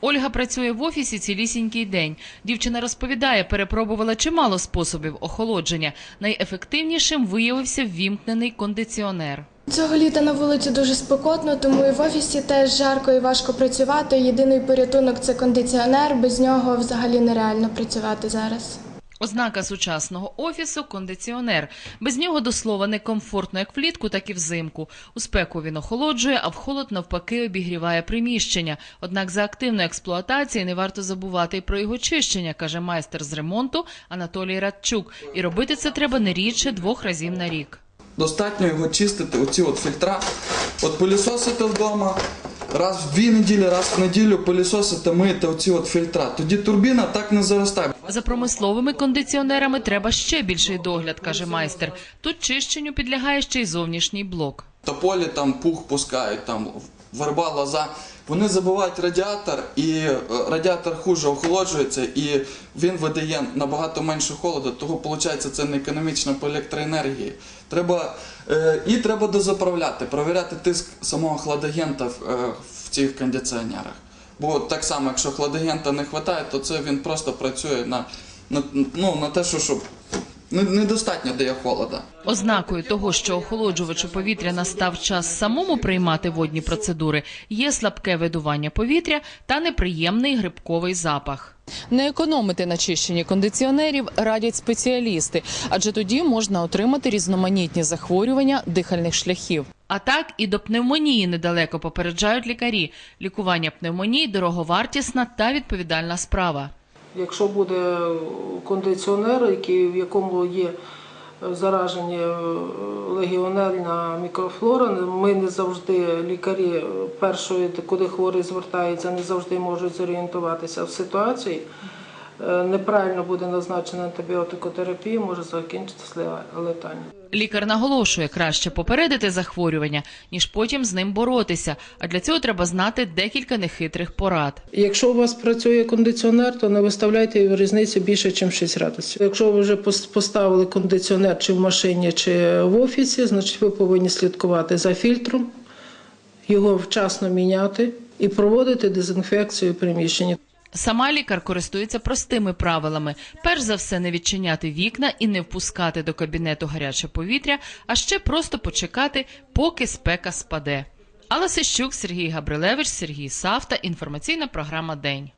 Ольга працює в офісі цілісінький день. Дівчина розповідає, перепробувала чимало способів охолодження. Найефективнішим виявився ввімкнений кондиціонер. Цього літа на вулиці дуже спекотно, тому і в офісі теж жарко і важко працювати. Єдиний порятунок це кондиціонер. Без нього взагалі нереально працювати зараз. Ознака сучасного офісу кондиціонер. Без нього до слова не комфортно як влітку, так і взимку. У спеку він охолоджує, а в холод навпаки обігріває приміщення. Однак за активної експлуатації не варто забувати і про його чищення, каже майстер з ремонту Анатолій Радчук. І робити це треба не рідше двох разів на рік. Достатньо його чистити, оці от фільтра. От пилісосити вдома, раз в дві неділі, раз в неділю пилісосити, мити оці от фільтра. Тоді турбіна так не заростає. За промисловими кондиціонерами треба ще більший догляд, каже майстер. Тут чищенню підлягає ще й зовнішній блок. Тополі там пух пускають, там верба, лоза. Вони забивають радіатор, і е, радіатор хуже охолоджується, і він видає набагато менше холоду, того виходить це не економічно по електроенергії. Треба, е, і треба дозаправляти, провіряти тиск самого хладагента в, е, в цих кондиціонерах. Бо так само, якщо хладагента не вистачає, то це він просто працює на, на, ну, на те, що щоб недостатньо дає холода. Ознакою того, що охолоджувачу повітря настав час самому приймати водні процедури, є слабке видування повітря та неприємний грибковий запах. Не економити на чищенні кондиціонерів радять спеціалісти, адже тоді можна отримати різноманітні захворювання дихальних шляхів. А так і до пневмонії недалеко попереджають лікарі. Лікування пневмонії дороговартісна та відповідальна справа. Якщо буде кондиціонер, в якому є заражені е, легіонельна мікрофлора, ми не завжди лікарі е, першої, куди хворий звертається, не завжди можуть зорієнтуватися в ситуації. Е, Неправильно буде назначена антибіотикотерапія, може закінчитися летально. Лікар наголошує, краще попередити захворювання, ніж потім з ним боротися. А для цього треба знати декілька нехитрих порад. Якщо у вас працює кондиціонер, то не виставляйте різниці більше, ніж 6 градусів. Якщо ви вже поставили кондиціонер чи в машині, чи в офісі, значить ви повинні слідкувати за фільтром, його вчасно міняти і проводити дезінфекцію приміщення. Сама лікар користується простими правилами: перш за все, не відчиняти вікна і не впускати до кабінету гаряче повітря, а ще просто почекати, поки спека спаде. Алла Сищук, Сергій Габрилевич, Сергій Савта. Інформаційна програма День.